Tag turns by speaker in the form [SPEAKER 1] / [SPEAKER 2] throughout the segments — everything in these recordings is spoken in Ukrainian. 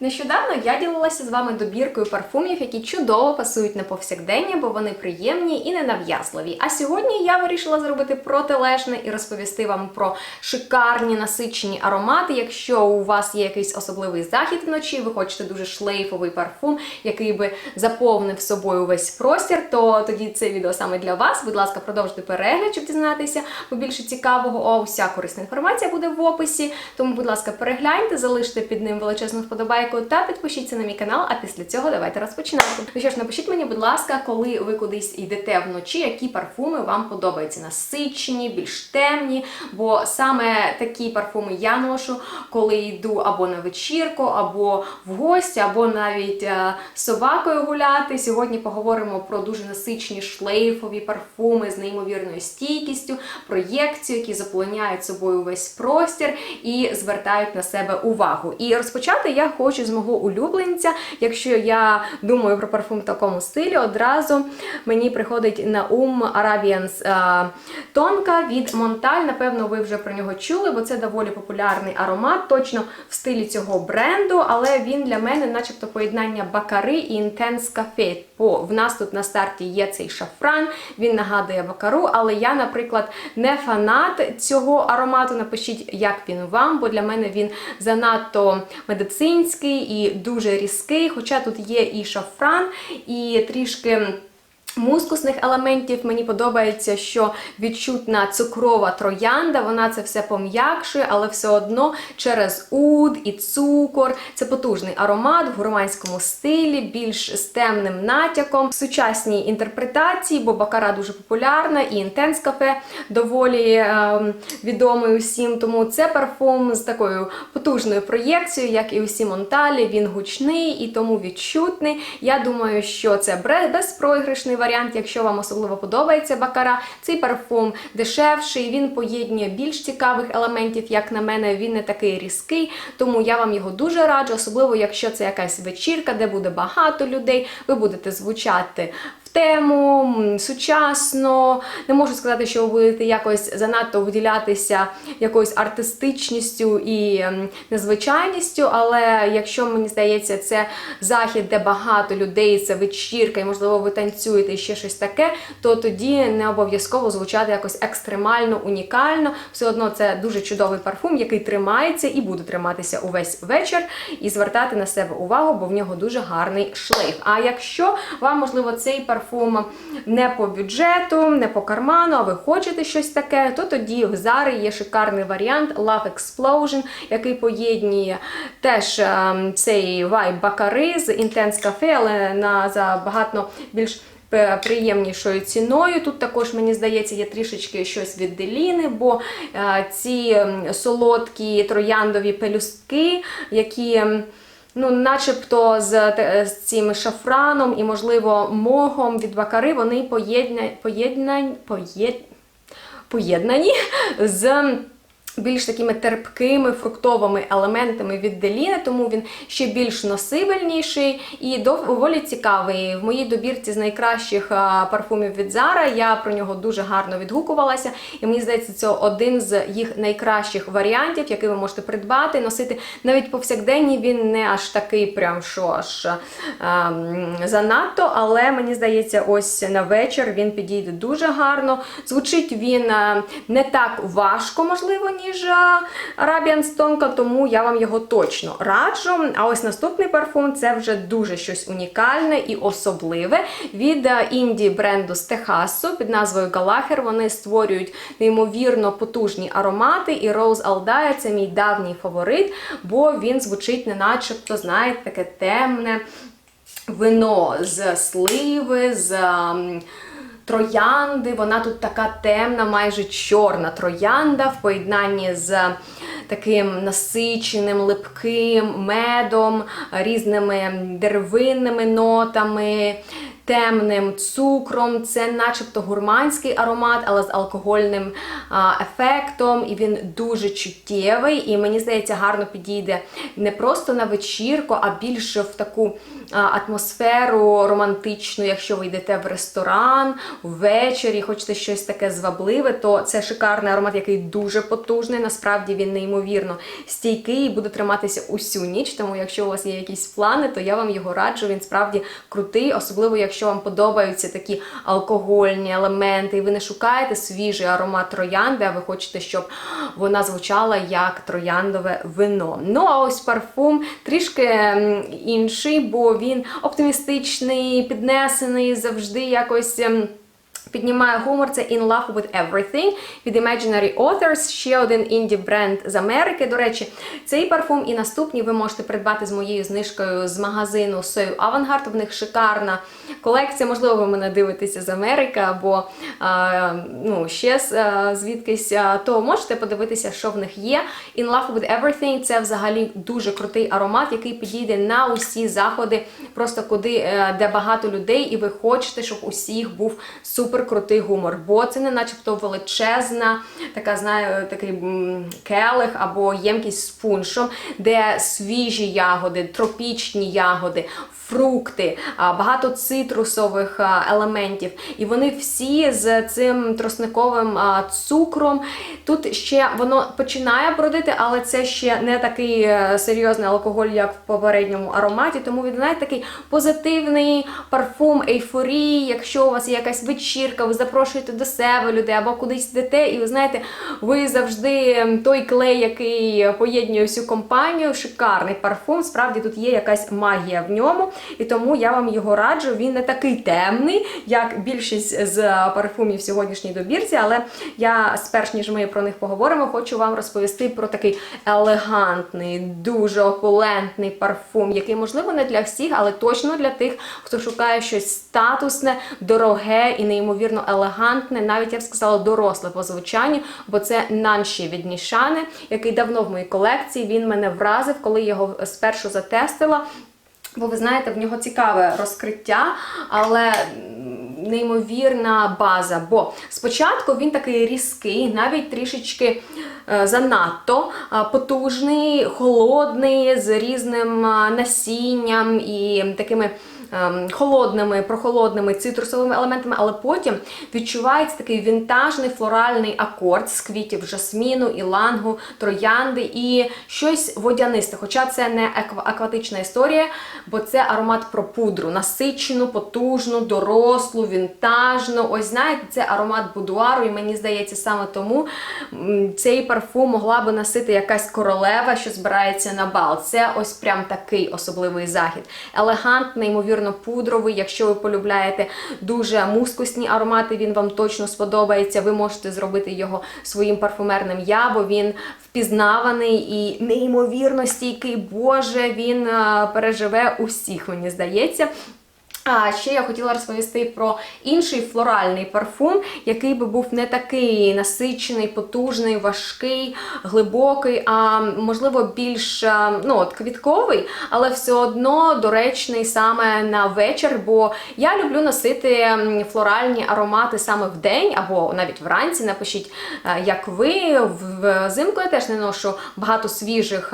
[SPEAKER 1] Нещодавно я ділилася з вами добіркою парфумів, які чудово пасують на повсякдення, бо вони приємні і ненав'язливі. А сьогодні я вирішила зробити протилежне і розповісти вам про шикарні насичені аромати. Якщо у вас є якийсь особливий захід вночі, ви хочете дуже шлейфовий парфум, який би заповнив собою весь простір, то тоді це відео саме для вас. Будь ласка, продовжуйте перегляд, щоб дізнатися побільше цікавого. О, вся корисна інформація буде в описі. Тому, будь ласка, перегляньте, залиште під ним величезну вподобайку та підпишіться на мій канал. А після цього давайте розпочинати. Ну що ж, напишіть мені, будь ласка, коли ви кудись йдете вночі, які парфуми вам подобаються? Насичені, більш темні, бо саме такі парфуми я ношу, коли йду або на вечірку, або в гості, або навіть е, з собакою гуляти. Сьогодні поговоримо про дуже насичені шлейфові парфуми з неймовірною стійкістю, проєкцію, які заполоняють собою весь простір і звертають на себе увагу. І розпочати я хочу з мого улюбленця. Якщо я думаю про парфум в такому стилі, одразу мені приходить на ум Arabians е, Тонка від Монталь. Напевно, ви вже про нього чули, бо це доволі популярний аромат, точно в стилі цього бренду, але він для мене, начебто, поєднання бакари і інтенс Cafe. Бо в нас тут на старті є цей шафран, він нагадує бакару, але я, наприклад, не фанат цього аромату. Напишіть, як він вам, бо для мене він занадто медицинський і дуже різкий. Хоча тут є і шафран, і трішки. Мускусних елементів мені подобається, що відчутна цукрова троянда, вона це все пом'якшує, але все одно через уд і цукор. Це потужний аромат в гурманському стилі, більш з темним натяком, в сучасній інтерпретації, бо бакара дуже популярна, і інтенс кафе доволі е, відомий усім. Тому це парфум з такою потужною проєкцією, як і усі Монталі. Він гучний і тому відчутний. Я думаю, що це безпроіграшний варіант, якщо вам особливо подобається бакара. Цей парфум дешевший, він поєднує більш цікавих елементів, як на мене, він не такий різкий, тому я вам його дуже раджу, особливо якщо це якась вечірка, де буде багато людей, ви будете звучати в тему, сучасно. Не можу сказати, що ви будете якось занадто виділятися якоюсь артистичністю і незвичайністю, але якщо мені здається, це захід, де багато людей, це вечірка, і можливо ви танцюєте і ще щось таке, то тоді не обов'язково звучати якось екстремально, унікально. Все одно це дуже чудовий парфум, який тримається і буде триматися увесь вечір, і звертати на себе увагу, бо в нього дуже гарний шлейф. А якщо вам, можливо, цей парфум не по бюджету, не по карману, а ви хочете щось таке, то тоді в Zara є шикарний варіант Love Explosion, який поєднує теж ем, цей вайб бакари з Intense Cafe, але на за багато більш приємнішою ціною. Тут також, мені здається, є трішечки щось від деліни, бо е, ці солодкі трояндові пелюстки, які. Ну, начебто з, з цим шафраном і, можливо, мохом від бакари, вони поєдна, поєднані, поєд, поєднані з більш такими терпкими фруктовими елементами від Деліни, тому він ще більш носибельніший і доволі цікавий. В моїй добірці з найкращих парфумів від Zara я про нього дуже гарно відгукувалася, і мені здається, це один з їх найкращих варіантів, який ви можете придбати, носити навіть повсякденні. Він не аж такий, прям що аж а, занадто, але мені здається, ось на вечір він підійде дуже гарно. Звучить він не так важко, можливо, ніж а, Arabian Stonka, тому я вам його точно раджу. А ось наступний парфум це вже дуже щось унікальне і особливе від інді бренду з Техасу під назвою Галахер. Вони створюють неймовірно потужні аромати, і Rose Aldaya це мій давній фаворит, бо він звучить не начебто, знаєте, таке темне вино з сливи, з. Троянди, вона тут така темна, майже чорна троянда в поєднанні з таким насиченим, липким медом, різними деревинними нотами. темним цукром. Це начебто гурманський аромат, але з алкогольним а, ефектом. І він дуже чуттєвий. І мені здається, гарно підійде не просто на вечірку, а більше в таку атмосферу романтичну, якщо ви йдете в ресторан ввечері, хочете щось таке звабливе, то це шикарний аромат, який дуже потужний. Насправді він неймовірно стійкий і буде триматися усю ніч. Тому, якщо у вас є якісь плани, то я вам його раджу. Він справді крутий, особливо якщо вам подобаються такі алкогольні елементи, і ви не шукаєте свіжий аромат троянди, а ви хочете, щоб вона звучала як трояндове вино. Ну а ось парфум трішки інший, бо він оптимістичний, піднесений, завжди якось. Піднімає гумор це In Love with Everything від Imaginary Authors, ще один інді бренд з Америки. До речі, цей парфум і наступні ви можете придбати з моєю знижкою з магазину Сою Авангард. В них шикарна колекція. Можливо, ви мене дивитеся з Америки або а, ну, ще звідкись, то можете подивитися, що в них є. In Love with Everything це взагалі дуже крутий аромат, який підійде на усі заходи, просто куди е, де багато людей, і ви хочете, щоб усіх був супер крутий гумор. Бо це не начебто величезна, така знаю, такий келих або ємкість з пуншом, де свіжі ягоди, тропічні ягоди. Фрукти, багато цитрусових елементів, і вони всі з цим тросниковим цукром. Тут ще воно починає бродити, але це ще не такий е, серйозний алкоголь, як в попередньому ароматі. Тому він знаєте, такий позитивний парфум ейфорії. Якщо у вас є якась вечірка, ви запрошуєте до себе людей або кудись йдете, і ви знаєте, ви завжди ем, той клей, який поєднує всю компанію. Шикарний парфум. Справді тут є якась магія в ньому, і тому я вам його раджу. Він не такий темний, як більшість з парфумів в сьогоднішній добірці, але я сперш ніж ми про них поговоримо, хочу вам розповісти про такий елегантний, дуже опулентний парфум, який можливо не для всіх, але точно для тих, хто шукає щось статусне, дороге і неймовірно елегантне, навіть я б сказала, доросле по звучанню, бо це нанші від Нішани, який давно в моїй колекції. Він мене вразив, коли його спершу затестила. Бо ви знаєте, в нього цікаве розкриття, але неймовірна база. Бо спочатку він такий різкий, навіть трішечки е, занадто е, потужний, холодний, з різним е, насінням і такими. Ем, Холодними, прохолодними цитрусовими елементами, але потім відчувається такий вінтажний флоральний акорд з квітів жасміну, ілангу, троянди і щось водянисте. Хоча це не акватична історія, бо це аромат про пудру, насичену, потужну, дорослу, вінтажну. Ось знаєте, це аромат будуару, і мені здається, саме тому цей парфум могла би носити якась королева, що збирається на бал. Це ось прям такий особливий захід. Елегантний, ймовірно, пудровий. Якщо ви полюбляєте дуже мускусні аромати, він вам точно сподобається. Ви можете зробити його своїм парфумерним я, бо він впізнаваний і неймовірно стійкий. Боже, він е, переживе усіх, мені здається. А ще я хотіла розповісти про інший флоральний парфум, який би був не такий насичений, потужний, важкий, глибокий, а можливо більш ну, от, квітковий, але все одно доречний саме на вечір. Бо я люблю носити флоральні аромати саме в день або навіть вранці. Напишіть, е, як ви. Взимку я теж не ношу багато свіжих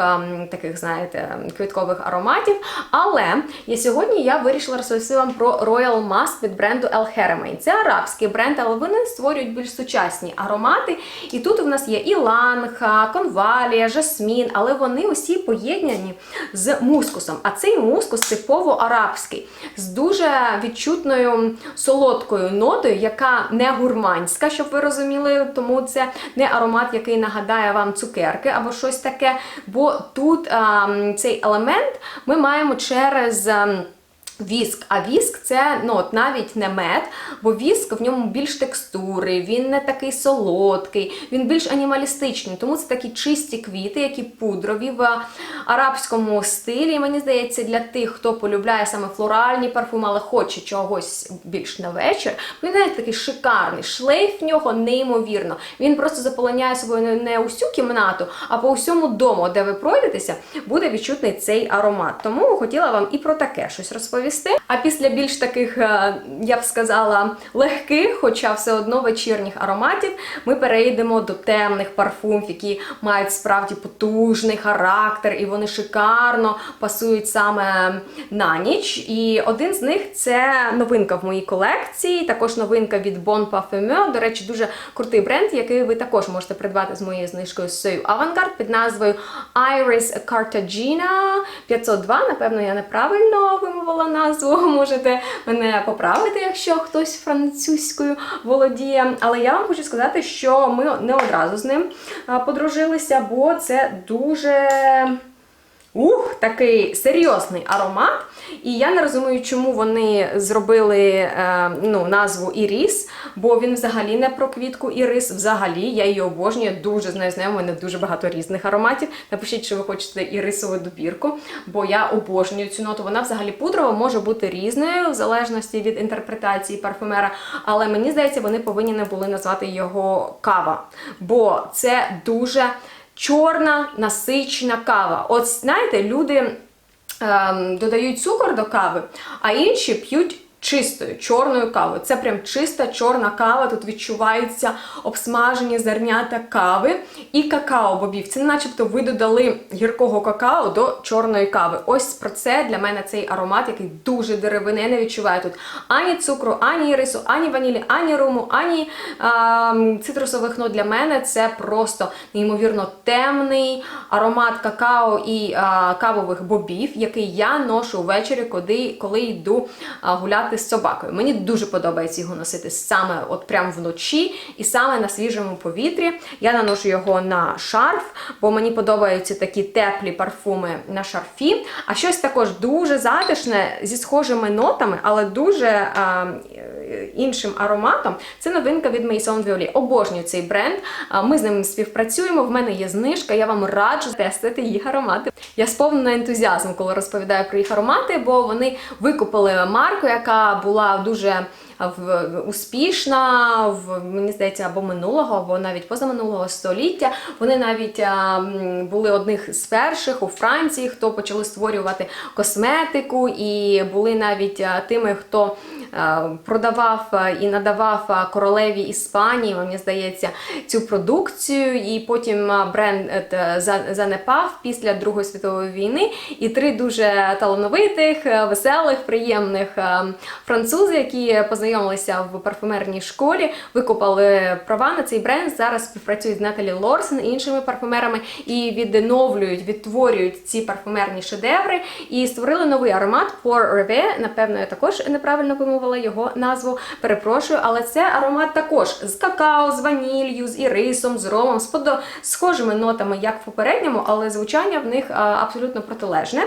[SPEAKER 1] таких, знаєте, квіткових ароматів. Але я сьогодні я вирішила розповісти вам про Royal Musk від бренду El Haramain. Це арабський бренд, але вони створюють більш сучасні аромати. І тут у нас є іланг, конвалія, жасмін, але вони усі поєднані з мускусом. А цей мускус типово арабський, з дуже відчутною солодкою нотою, яка не гурманська, щоб ви розуміли, тому це не аромат, який нагадає вам цукерки або щось таке. Бо тут а, цей елемент ми маємо через. ем, Віск, а віск це ну от навіть не мед, бо віск в ньому більш текстури, він не такий солодкий, він більш анімалістичний. Тому це такі чисті квіти, які пудрові в арабському стилі. І мені здається, для тих, хто полюбляє саме флоральні парфуми, але хоче чогось більш на вечір. Він навіть такий шикарний. Шлейф в нього неймовірно. Він просто заполоняє собою не усю кімнату, а по усьому дому, де ви пройдетеся, буде відчутний цей аромат. Тому хотіла вам і про таке щось розповісти. Розповісти. А після більш таких, е, я б сказала, легких, хоча все одно вечірніх ароматів, ми перейдемо до темних парфумів, які мають справді потужний характер, і вони шикарно пасують саме на ніч. І один з них це новинка в моїй колекції, також новинка від Bon Parfumeur. До речі, дуже крутий бренд, який ви також можете придбати з моєю знижкою Сою Авангард під назвою Iris Cartagena 502. Напевно, я неправильно вимовила назву. Можете мене поправити, якщо хтось французькою володіє. Але я вам хочу сказати, що ми не одразу з ним подружилися, бо це дуже. Ух, такий серйозний аромат. І я не розумію, чому вони зробили е, ну, назву Іріс, бо він взагалі не про квітку Ірис. Взагалі, я її обожнюю, дуже з нею знайома, у мене дуже багато різних ароматів. Напишіть, що ви хочете ірисову добірку, бо я обожнюю цю ноту. Вона взагалі пудрова може бути різною, в залежності від інтерпретації парфюмера. Але мені здається, вони повинні не були назвати його кава, бо це дуже чорна насичена кава. От знаєте, люди ем, додають цукор до кави, а інші п'ють. Чистою чорною кавою. Це прям чиста чорна кава. Тут відчуваються обсмажені зернята кави і какао-бобів. Це начебто ви додали гіркого какао до чорної кави. Ось про це для мене цей аромат, який дуже деревинний. Я не відчуваю тут ані цукру, ані ірису, ані ванілі, ані руму, ані а, цитрусових нот. Для мене це просто неймовірно темний аромат какао і а, кавових бобів, який я ношу ввечері, коли, коли йду а, гуляти з собакою. Мені дуже подобається його носити саме от прямо вночі і саме на свіжому повітрі. Я наношу його на шарф, бо мені подобаються такі теплі парфуми на шарфі. А щось також дуже затишне зі схожими нотами, але дуже а, іншим ароматом. Це новинка від Maison Violet. Обожнюю цей бренд. Ми з ним співпрацюємо. В мене є знижка. Я вам раджу тестити їх аромати. Я сповнена ентузіазм, коли розповідаю про їх аромати, бо вони викупили марку, яка була дуже успішна, в, мені здається, або минулого, або навіть позаминулого століття. Вони навіть були одних з перших у Франції, хто почали створювати косметику, і були навіть тими, хто продавав і надавав королеві Іспанії, мені здається, цю продукцію. І потім бренд е, за- занепав після Другої світової війни. І три дуже талановитих, е, веселих, приємних е, французи, які познайомилися в парфумерній школі, викупали права на цей бренд. Зараз співпрацюють з Наталі Лорсен і іншими парфумерами і відновлюють, відтворюють ці парфумерні шедеври і створили новий аромат Pour Rêve. Напевно, я також неправильно вимовила його назву. Перепрошую, але це аромат також з какао, з ванілью, з ірисом, з ромом, з подо- схожими нотами, як в попередньому, але звучання в них абсолютно протилежне.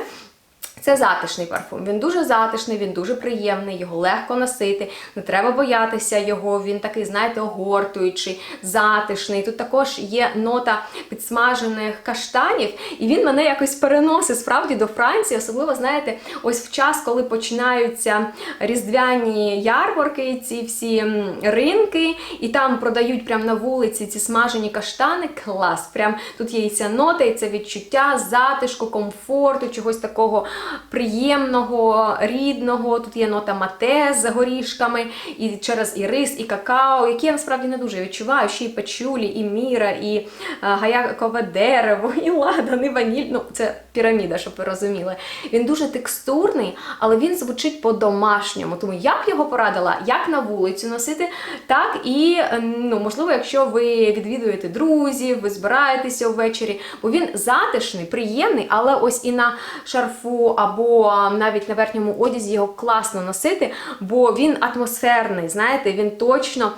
[SPEAKER 1] Це затишний парфум. Він дуже затишний, він дуже приємний, його легко носити, не треба боятися його. Він такий, знаєте, огортуючий, затишний. Тут також є нота підсмажених каштанів, і він мене якось переносить справді до Франції. Особливо, знаєте, ось в час, коли починаються різдвяні ярмарки, ці всі ринки, і там продають прямо на вулиці ці смажені каштани. Клас! Прям тут є і ця нота, і це відчуття затишку, комфорту, чогось такого приємного, рідного. Тут є нота мате з горішками, і через і рис, і какао, які я насправді не дуже відчуваю. Ще і пачулі, і міра, і гаякове дерево, і ладан, і ваніль. Ну, це піраміда, щоб ви розуміли. Він дуже текстурний, але він звучить по-домашньому. Тому я б його порадила як на вулицю носити, так і е, ну, можливо, якщо ви відвідуєте друзів, ви збираєтеся ввечері, бо він затишний, приємний, але ось і на шарфу або навіть на верхньому одязі його класно носити, бо він атмосферний, знаєте, він точно.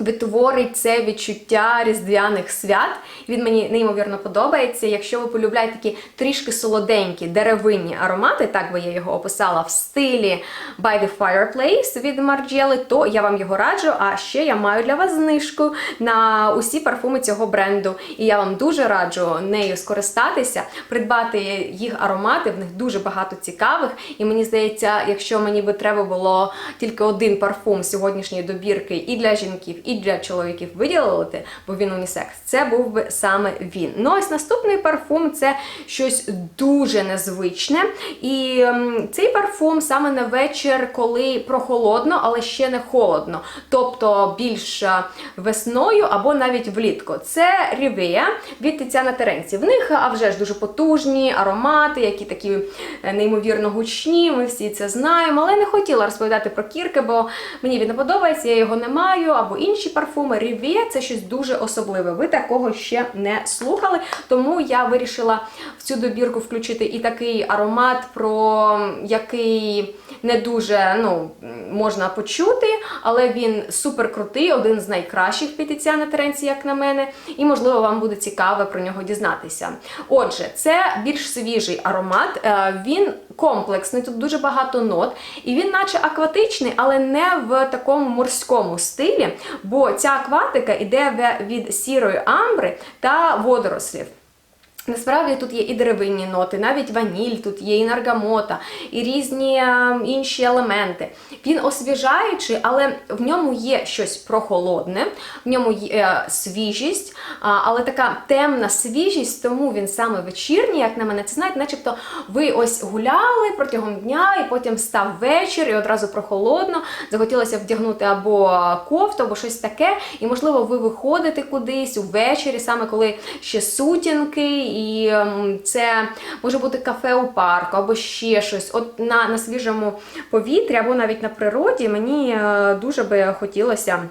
[SPEAKER 1] Відтворить це відчуття різдвяних свят. Він мені неймовірно подобається. Якщо ви полюбляєте такі трішки солоденькі деревинні аромати, так би я його описала в стилі By the Fireplace від Margiela, то я вам його раджу. А ще я маю для вас знижку на усі парфуми цього бренду. І я вам дуже раджу нею скористатися, придбати їх аромати. В них дуже багато цікавих. І мені здається, якщо мені би треба було тільки один парфум сьогоднішньої добірки і для жінків, і для чоловіків виділити, бо він унісекс, це був би саме він. Ну ось наступний парфум це щось дуже незвичне. І ем, цей парфум саме на вечір, коли прохолодно, але ще не холодно. Тобто більш е, весною або навіть влітку. Це Rivea від Тетяна Теренці. В них а вже ж дуже потужні аромати, які такі е, неймовірно гучні. Ми всі це знаємо, але не хотіла розповідати про кірки, бо мені він не подобається, я його не маю. Або інші парфуми. Rivea – це щось дуже особливе. Ви такого ще не слухали. Тому я вирішила в цю добірку включити і такий аромат, про який не дуже ну, можна почути, але він супер крутий, один з найкращих від Тетяни Теренці, як на мене, і можливо вам буде цікаво про нього дізнатися. Отже, це більш свіжий аромат, е, він комплексний, тут дуже багато нот, і він, наче акватичний, але не в такому морському стилі, бо ця акватика йде від сірої амбри та водорослів. Насправді тут є і деревинні ноти, навіть ваніль, тут є і наргамота, і різні е, інші елементи. Він освіжаючий, але в ньому є щось прохолодне, в ньому є е, свіжість, але така темна свіжість, тому він саме вечірній, як на мене, це знаєте, начебто ви ось гуляли протягом дня, і потім став вечір, і одразу прохолодно. Захотілося вдягнути або кофту, або щось таке. І, можливо, ви виходите кудись увечері, саме коли ще сутінки, і ем, це може бути кафе у парку, або ще щось. От на, на свіжому повітрі, або навіть на природі, мені е, дуже би хотілося.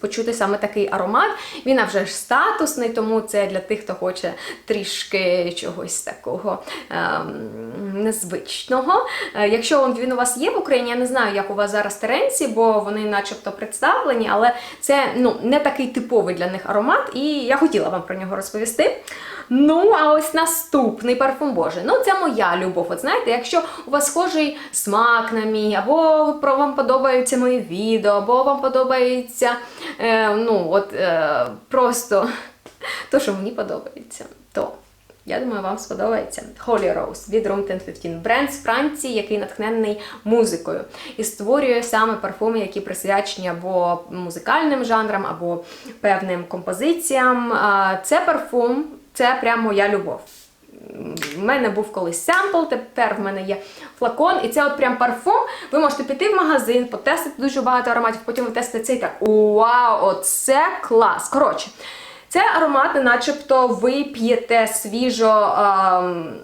[SPEAKER 1] Почути саме такий аромат. Він вже ж статусний, тому це для тих, хто хоче трішки чогось такого ем, незвичного. Е, якщо він у вас є в Україні, я не знаю, як у вас зараз теренці, бо вони начебто представлені, але це ну, не такий типовий для них аромат, і я хотіла вам про нього розповісти. Ну, а ось наступний парфум Боже. Ну, це моя любов. От знаєте, якщо у вас схожий смак на мій, або про вам подобаються мої відео, або вам подобається е, ну, от, е, просто то, що мені подобається, то. Я думаю, вам сподобається Holy Rose від Room 1015. Бренд з Франції, який натхнений музикою, і створює саме парфуми, які присвячені або музикальним жанрам, або певним композиціям. Це парфум, це прямо моя любов. В мене був колись семпл, тепер в мене є флакон, і це от прям парфум. Ви можете піти в магазин, потестити дуже багато ароматів, потім ви тестите цей так. Вау, оце клас! Коротше, це аромати, начебто ви п'єте свіжо. ем,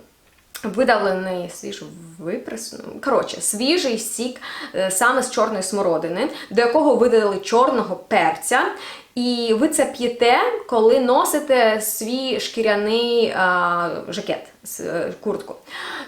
[SPEAKER 1] Видалений свіжо випресну. Коротше, свіжий сік е, саме з чорної смородини, до якого видали чорного перця. І ви це п'єте, коли носите свій шкіряний а, жакет, е, куртку.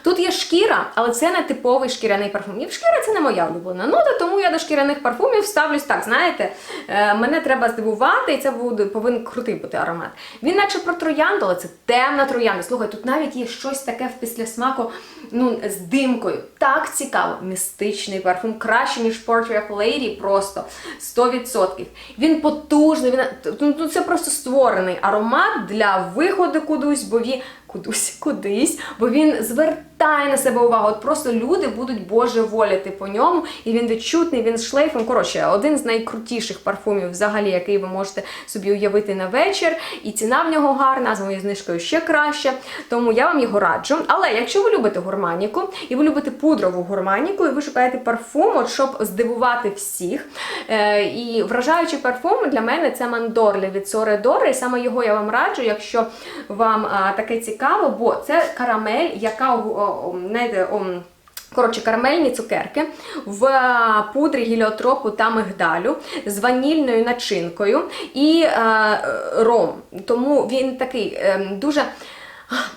[SPEAKER 1] Тут є шкіра, але це не типовий шкіряний парфум. І шкіра це не моя улюблена нота, тому я до шкіряних парфумів ставлюсь так. Знаєте, е, мене треба здивувати, і це буде повинен крутий бути аромат. Він, наче про троянду, але це темна троянда. Слухай, тут навіть є щось таке в післясмаку ну, з димкою. Так цікаво. Містичний парфум, краще, ніж Portrait of Lady, просто 100%. Він потужний, він ну, ну, це просто створений аромат для виходу кудись, бо він кудись, кудись, бо він звертає на себе увагу. От просто люди будуть божеволіти по ньому, і він відчутний, він з шлейфом. Коротше, один з найкрутіших парфумів, взагалі, який ви можете собі уявити на вечір. І ціна в нього гарна, з моєю знижкою ще краще. Тому я вам його раджу. Але якщо ви любите гурманіку, і ви любите пудрову гурманіку, і ви шукаєте парфум, от, щоб здивувати всіх. Е, і вражаючий парфум для мене це Мандорлі від Соредори. І саме його я вам раджу, якщо вам а, таке цікаво, бо це карамель, яка знаєте, Коротше, карамельні цукерки в е, пудрі гіліотропу та мигдалю з ванільною начинкою і е, ром. Тому він такий е, дуже.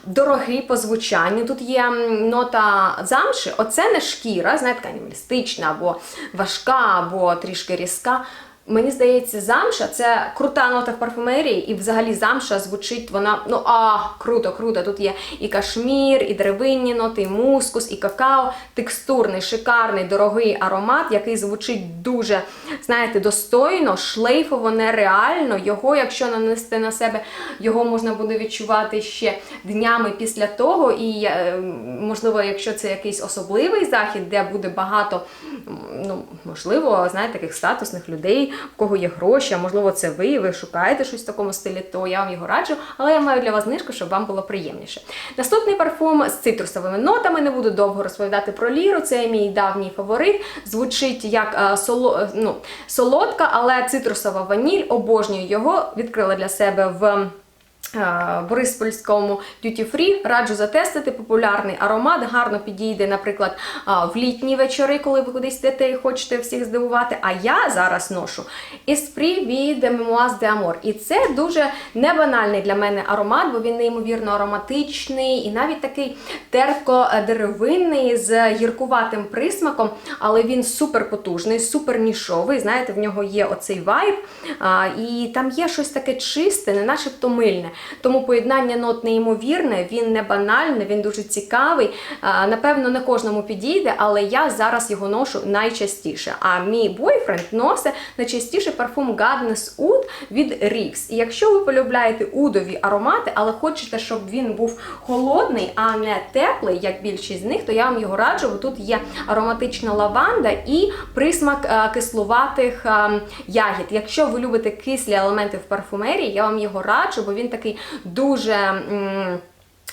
[SPEAKER 1] Дорогий по звучанню. Тут є нота замши. Оце не шкіра, знаєте, така містична або важка, або трішки різка. Мені здається, замша це крута нота в парфумерії, і взагалі замша звучить вона, ну а, круто, круто. Тут є і кашмір, і деревинні ноти, і мускус, і какао. Текстурний, шикарний, дорогий аромат, який звучить дуже, знаєте, достойно, шлейфово, нереально. Його, якщо нанести на себе, його можна буде відчувати ще днями після того. І, е, можливо, якщо це якийсь особливий захід, де буде багато ну, можливо, знаєте, таких статусних людей, в кого є гроші, а можливо, це ви, ви шукаєте щось в такому стилі, то я вам його раджу, але я маю для вас знижку, щоб вам було приємніше. Наступний парфум з цитрусовими нотами. Не буду довго розповідати про ліру. Це мій давній фаворит. Звучить як е, соло, е, ну, солодка, але цитрусова ваніль. Обожнюю його. Відкрила для себе в. Е, Бориспольському duty free раджу затестити популярний аромат, гарно підійде, наприклад, в літні вечори, коли ви кудись йдете і хочете всіх здивувати. А я зараз ношу Esprit від Memoise de Amour. І це дуже небанальний для мене аромат, бо він неймовірно ароматичний і навіть такий терпко-деревинний з гіркуватим присмаком, але він супер потужний, супер нішовий. Знаєте, в нього є оцей вайб, і там є щось таке чисте, не начебто мильне. Тому поєднання нот неймовірне, він не банальний, він дуже цікавий. Напевно, не кожному підійде, але я зараз його ношу найчастіше. А мій бойфренд носить найчастіше парфум Godness Oud від Rix. І якщо ви полюбляєте удові аромати, але хочете, щоб він був холодний, а не теплий, як більшість з них, то я вам його раджу, бо тут є ароматична лаванда і присмак е, кислуватих е, ягід. Якщо ви любите кислі елементи в парфумерії, я вам його раджу, бо він такий дуже.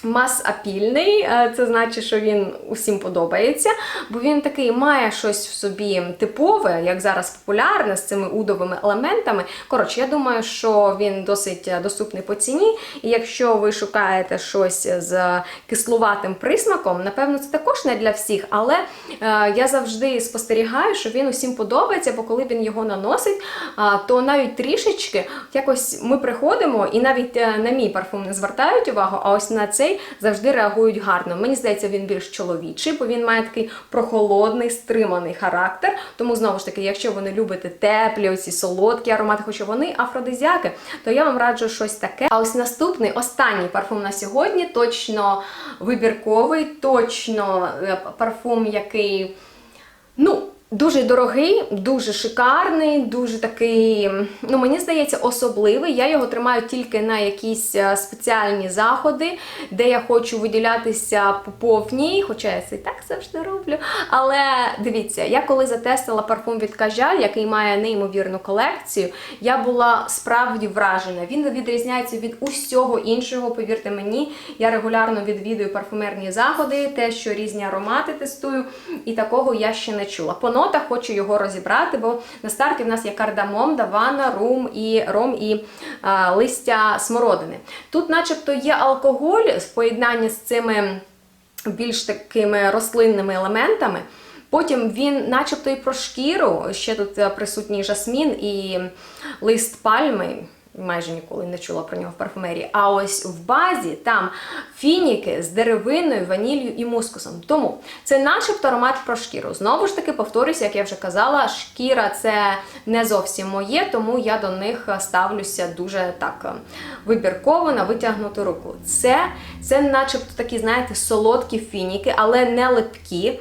[SPEAKER 1] Мас-апільний, е, це значить, що він усім подобається, бо він такий має щось в собі типове, як зараз популярне, з цими удовими елементами. Коротше, я думаю, що він досить е, доступний по ціні. І якщо ви шукаєте щось з кислуватим присмаком, напевно, це також не для всіх, але е, я завжди спостерігаю, що він усім подобається, бо коли він його наносить, то навіть трішечки якось ми приходимо, і навіть на мій парфум не звертають увагу, а ось на цей завжди реагують гарно. Мені здається, він більш чоловічий, бо він має такий прохолодний, стриманий характер. Тому знову ж таки, якщо ви не любите теплі, оці солодкі аромати, хоча вони афродизіаки, то я вам раджу щось таке. А ось наступний, останній парфум на сьогодні, точно вибірковий, точно е, парфум, який. Ну, дуже дорогий, дуже шикарний, дуже такий, ну мені здається, особливий. Я його тримаю тільки на якісь е, спеціальні заходи, де я хочу виділятися по повній, хоча я це і так завжди роблю. Але дивіться, я коли затестила парфум від Кажаль, який має неймовірну колекцію, я була справді вражена. Він відрізняється від усього іншого. Повірте мені, я регулярно відвідую парфумерні заходи, те, що різні аромати тестую, і такого я ще не чула. Нотах хочу його розібрати, бо на старті в нас є кардамом, давана, рум і ром і а, листя смородини. Тут, начебто, є алкоголь в поєднанні з цими більш такими рослинними елементами. Потім він, начебто, і про шкіру, ще тут присутній жасмін і лист пальми. Майже ніколи не чула про нього в парфумерії. А ось в базі там фініки з деревиною, ваніллю і мускусом. Тому це начебто аромат про шкіру. Знову ж таки, повторюся, як я вже казала, шкіра це не зовсім моє, тому я до них ставлюся дуже так е, вибірково на витягнуту руку. Це, це начебто такі, знаєте, солодкі фініки, але не липкі.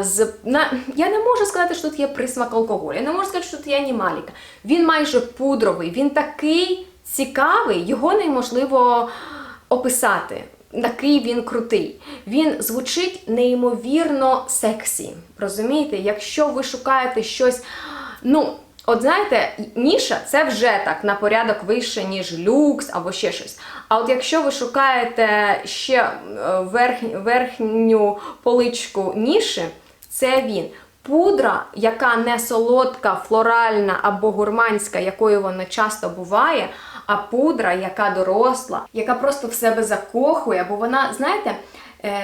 [SPEAKER 1] З, на, я не можу сказати, що тут є присмак алкоголю. Я не можу сказати, що тут є анімаліка. Він майже пудровий, він такий цікавий, його неможливо описати. Такий він крутий. Він звучить неймовірно сексі. Розумієте, якщо ви шукаєте щось, ну. От знаєте, ніша це вже так на порядок вище, ніж люкс або ще щось. А от якщо ви шукаєте ще е, верх, верхню поличку ніші, це він. Пудра, яка не солодка, флоральна або гурманська, якою вона часто буває, а пудра, яка доросла, яка просто в себе закохує, бо вона, знаєте,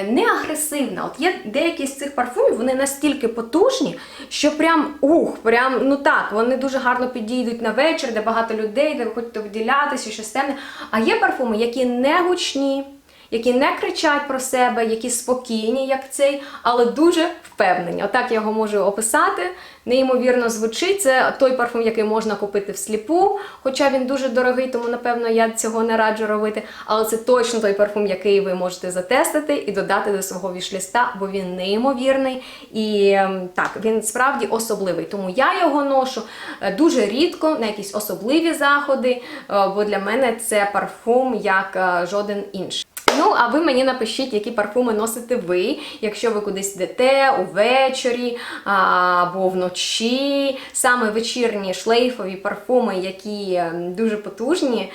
[SPEAKER 1] не агресивна. От є деякі з цих парфумів, вони настільки потужні, що прям ух, прям ну так, вони дуже гарно підійдуть на вечір, де багато людей, де ви хочете виділятися, щось темне. А є парфуми, які не гучні. Які не кричать про себе, які спокійні, як цей, але дуже впевнені. Отак я його можу описати. Неймовірно звучить. Це той парфум, який можна купити всліпу, хоча він дуже дорогий, тому напевно я цього не раджу робити. Але це точно той парфум, який ви можете затестити і додати до свого вішліста, бо він неймовірний і ем, так, він справді особливий. Тому я його ношу е, дуже рідко на якісь особливі заходи, е, бо для мене це парфум як е, жоден інший. Ну, а ви мені напишіть, які парфуми носите ви, якщо ви кудись йдете увечері або вночі. Саме вечірні шлейфові парфуми, які е, дуже потужні,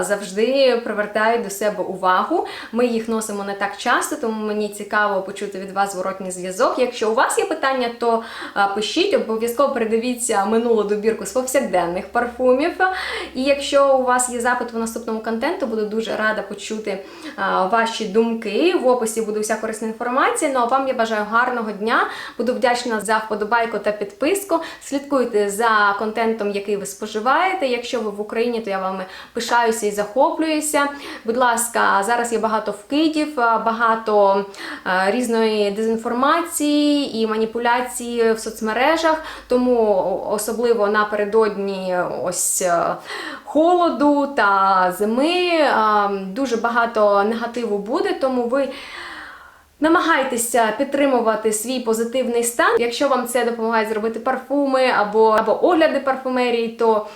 [SPEAKER 1] завжди привертають до себе увагу. Ми їх носимо не так часто, тому мені цікаво почути від вас зворотній зв'язок. Якщо у вас є питання, то пишіть, обов'язково передивіться минулу добірку з повсякденних парфумів. І якщо у вас є запит в наступному контенту, буду дуже рада почути ваші думки. В описі буде вся корисна інформація. Ну а вам я бажаю гарного дня. Буду вдячна за вподобайку та підписку. Слідкуйте за контентом, який ви споживаєте. Якщо ви в Україні, то я вами пишаюся і захоплююся. Будь ласка, зараз є багато вкидів, багато різної дезінформації і маніпуляції в соцмережах. Тому особливо напередодні ось е, холоду та зими дуже багато негативу буде, тому ви. Намагайтеся підтримувати свій позитивний стан. Якщо вам це допомагає зробити парфуми або, або огляди парфумерії, то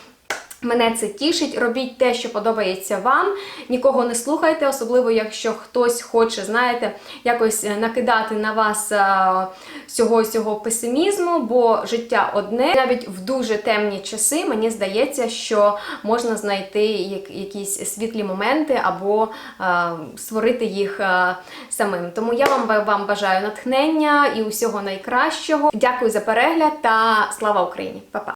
[SPEAKER 1] Мене це тішить. Робіть те, що подобається вам. Нікого не слухайте, особливо якщо хтось хоче, знаєте, якось е, накидати на вас а, всього цього песимізму, бо життя одне. Навіть в дуже темні часи мені здається, що можна знайти якісь світлі моменти або створити їх самим. Тому я вам, вам бажаю натхнення і усього найкращого. Дякую за перегляд та слава Україні! Па-па!